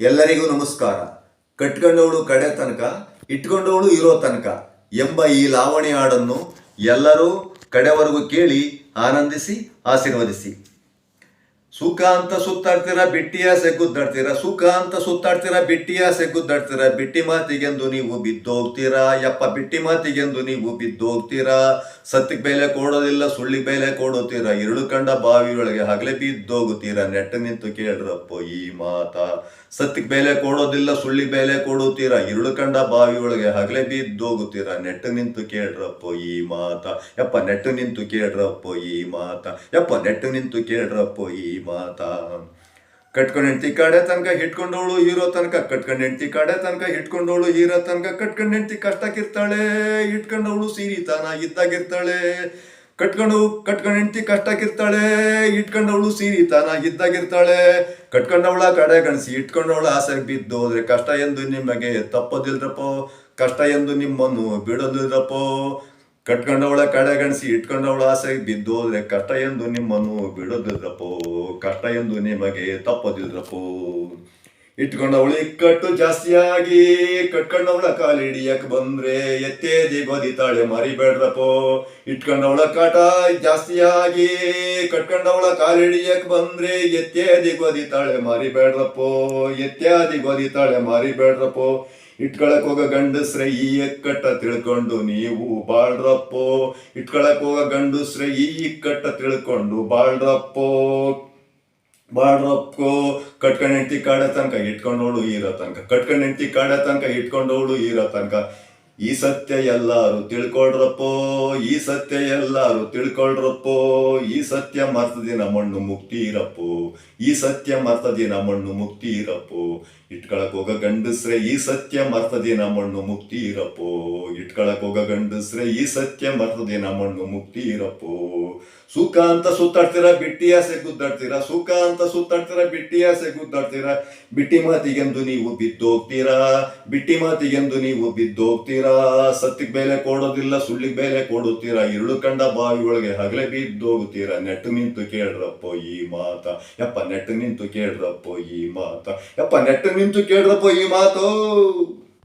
ಎಲ್ಲರಿಗೂ ನಮಸ್ಕಾರ. ಕಟ್ಕೊಂಡವಳು ಕಡೆ ತನಕ, ಇಟ್ಕೊಂಡವಳು ಇರೋ ತನಕ ಎಂಬ ಈ ಲಾವಣಿ ಹಾಡನ್ನು ಎಲ್ಲರೂ ಕಡೆವರೆಗೂ ಕೇಳಿ ಆನಂದಿಸಿ, ಆಶೀರ್ವದಿಸಿ. ಸುಖ ಅಂತ ಸುತ್ತಾಡ್ತೀರಾ, ಬಿಟ್ಟಿಯ ಸೆಗ್ಗುದ್ದಾಡ್ತೀರಾ ಸುಖ ಅಂತ ಸುತ್ತಾಡ್ತೀರಾ, ಬಿಟ್ಟಿಯ ಸೆಗ್ಗುದ್ದಾಡ್ತೀರಾ ಬಿಟ್ಟಿ ಮಾತಿಗೆಂದು ನೀವು ಬಿದ್ದೋಗ್ತೀರಾ? ಯಪ್ಪ, ಬಿಟ್ಟಿ ಮಾತಿಗೆಂದು ನೀವು ಬಿದ್ದೋಗ್ತೀರಾ? ಸತ್ತಿಗೆ ಬೇಲೆ ಕೊಡೋದಿಲ್ಲ ಸುಳ್ಳಿ ಬೇಲೆ ಕೊಡುತ್ತೀರಾ ಎರಡು ಕಂಡ ಬಾವಿಯೊಳಗೆ ಹಗಲೆ ಬಿದ್ದೋಗುತ್ತೀರಾ? ನೆಟ್ಟ ನಿಂತು ಕೇಳ್ರಪ್ಪ ಈ ಮಾತ. ಸತ್ತಿಗೆ ಬೇಲೆ ಕೊಡೋದಿಲ್ಲ ಸುಳ್ಳಿ ಬೇಲೆ ಕೊಡುತ್ತೀರಾ ಎರಡು ಕಂಡ ಬಾವಿಯೊಳಗೆ ಹಗಲೆ ಬಿದ್ದೋಗುತ್ತೀರಾ? ನೆಟ್ಟ ನಿಂತು ಕೇಳ್ರಪ್ಪ ಈ ಮಾತ. ಯಪ್ಪ, ನೆಟ್ಟು ನಿಂತು ಕೇಳ್ರಪ್ಪ ಈ ಮಾತ. ಯಪ್ಪ, ನೆಟ್ಟು ನಿಂತು ಕೇಳ್ರಪ್ಪ ಈ ಮಾತ. ಕಟ್ಕೊಂಡು ಹೆಂಡ್ತಿ ಕಡೆ ತನಕ ಹಿಟ್ಕೊಂಡವಳು ಹೀರೋ ತನಕ, ಕಟ್ಕೊಂಡು ಹೆಂಡ್ತಿ ಕಡೆ ತನಕ ಹಿಟ್ಕೊಂಡವಳು ಹೀರೋ ತನಕ, ಕಟ್ಕೊಂಡು ಹೆಂಡ್ತಿ ಕಷ್ಟಕ್ಕಿರ್ತಾಳೆ ಇಟ್ಕೊಂಡವಳು ಸೀರಿತಾನ ಇದ್ದಾಗಿರ್ತಾಳೆ. ಕಟ್ಕೊಂಡು ಕಟ್ಕೊಂಡು ಹೆಂಡ್ತಿ ಕಷ್ಟಕ್ಕಿರ್ತಾಳೆ ಇಟ್ಕೊಂಡವಳು ಸೀರಿತಾನ ಇದ್ದಾಗಿರ್ತಾಳೆ. ಕಟ್ಕೊಂಡವಳ ಕಡೆ ಗಣಿಸಿ ಇಟ್ಕೊಂಡವಳ ಆಸೆಗೆ ಬಿದ್ದು ಹೋದ್ರೆ ಕಷ್ಟ ಎಂದು ನಿಮಗೆ ತಪ್ಪದಿಲ್ರಪ್ಪೋ, ಕಷ್ಟ ಎಂದು ನಿಮ್ಮನ್ನು ಬಿಡೋದಿಲ್ರಪ್ಪೋ. ಕಟ್ಕೊಂಡವಳ ಕಡೆಗಣಿಸಿ ಇಟ್ಕೊಂಡವಳ ಆಸೆ ಬಿದ್ದು ಹೋದ್ರೆ ಕಷ್ಟ ಎಂದು ನಿಮ್ಮನ್ನು ಬಿಡೋದಿದ್ರಪ್ಪೋ ಕಷ್ಟ ಎಂದು ನಿಮಗೆ ತಪ್ಪದಿಲ್ರಪ್ಪೋ ಇಟ್ಕೊಂಡವಳು ಇಕ್ಕಟ್ಟು ಜಾಸ್ತಿಯಾಗಿ ಕಟ್ಕೊಂಡವಳ ಕಾಲಿಡಿಯಕ್ ಬಂದ್ರೆ ಎತ್ತೇದಿ ಗೊದಿತಾಳೆ ಮರಿಬೇಡ್ರಪ್ಪೋ. ಇಟ್ಕೊಂಡವಳ ಕಾಟ ಜಾಸ್ತಿಯಾಗಿ ಕಟ್ಕೊಂಡವಳ ಕಾಲಿಡಿಯಕ್ ಬಂದ್ರೆ ಎತ್ತೇದಿ ಗೊದಿತಾಳೆ ಮರಿಬೇಡ್ರಪ್ಪೋ. ಎತ್ಯಾದಿ ಗೊದಿತಾಳೆ ಮರಿಬೇಡ್ರಪ್ಪೋ. ಇಟ್ಕೊಳಕ್ ಹೋಗ ಗಂಡಸ್ರೆ ಈ ಇಕ್ಕಟ್ಟ ತಿಳ್ಕೊಂಡು ನೀವು ಬಾಳ್ರಪ್ಪೋ. ಇಟ್ಕೊಳಕ್ ಹೋಗ ಗಂಡಸ್ರೆ ಈ ಇಕ್ಕಟ್ಟ ತಿಳ್ಕೊಂಡು ಬಾಳ್ರಪ್ಪೋ. ಬಾಡ್ರಪ್ಪೋ ಕಟ್ಕೊಂಡ್ ಹೆಂಡ್ತಿ ಕಾಡ ತನಕ ಇಟ್ಕೊಂಡವಳು ಇರೋ ತನಕ. ಕಟ್ಕೊಂಡ್ ಹೆಂಡ್ತಿ ಕಾಡ ತನಕ ಇಟ್ಕೊಂಡವಳು ಇರೋ ತನಕ. ಈ ಸತ್ಯ ಎಲ್ಲಾರು ತಿಳ್ಕೊಳ್ರಪ್ಪೋ, ಈ ಸತ್ಯ ಎಲ್ಲಾರು ತಿಳ್ಕೊಳ್ರಪ್ಪೋ, ಈ ಸತ್ಯ ಮರ್ತದಿನ ಮಣ್ಣು ಮುಕ್ತಿ ಇರಪ್ಪೋ, ಈ ಸತ್ಯ ಮರ್ತದಿನ ಮಣ್ಣು ಮುಕ್ತಿ ಇರಪ್ಪೋ. ಇಟ್ಕೊಳಕ್ ಹೋಗ ಗಂಡಸ್ರೆ ಈ ಸತ್ಯ ಮರ್ತದಿನ ಮಣ್ಣು ಮುಕ್ತಿ ಇರಪ್ಪೋ. ಇಟ್ಕೊಳಕ್ ಹೋಗ ಗಂಡಸ್ರೆ ಈ ಸತ್ಯ ಮರ್ತದಿನ ಮಣ್ಣು ಮುಕ್ತಿ ಇರಪ್ಪೋ. ಸುಖ ಅಂತ ಸುತ್ತಾಡ್ತೀರ, ಬಿಟ್ಟಿ ಆಸೆ ಗುದ್ದಾಡ್ತೀರಾ, ಸುಖ ಅಂತ ಸುತ್ತಾಡ್ತೀರ, ಬಿಟ್ಟಿ ಆಸೆ ಗುದ್ದಾಡ್ತೀರಾ, ಬಿಟ್ಟಿ ಮಾತಿಗೆಂದು ನೀವು ಬಿದ್ದೋಗ್ತೀರಾ, ಬಿಟ್ಟಿ ಮಾತಿಗೆಂದು ನೀವು ಬಿದ್ದೋಗ್ತೀರಾ, ಸತ್ತಿಗೆ ಬೆಲೆ ಕೊಡೋದಿಲ್ಲ, ಸುಳ್ಳಿಗೆ ಬೇಲೆ ಕೊಡುತ್ತೀರಾ, ಇರುಳು ಕಂಡ ಬಾವಿಯೊಳಗೆ ಹಗಲೆ ಬಿದ್ದೋಗ್ತೀರಾ ನೆಟ್ಟು ನಿಂತು ಕೇಳ್ರಪ್ಪೋ ಈ ಮಾತ, ಯಪ್ಪ ನೆಟ್ಟು ನಿಂತು ಕೇಳ್ರಪ್ಪೋ ಈ ಮಾತ, ಯಪ್ಪ ನೆಟ್ಟು ನಿಂತು ಕೇಳ್ರಪ್ಪೋ ಈ ಮಾತು.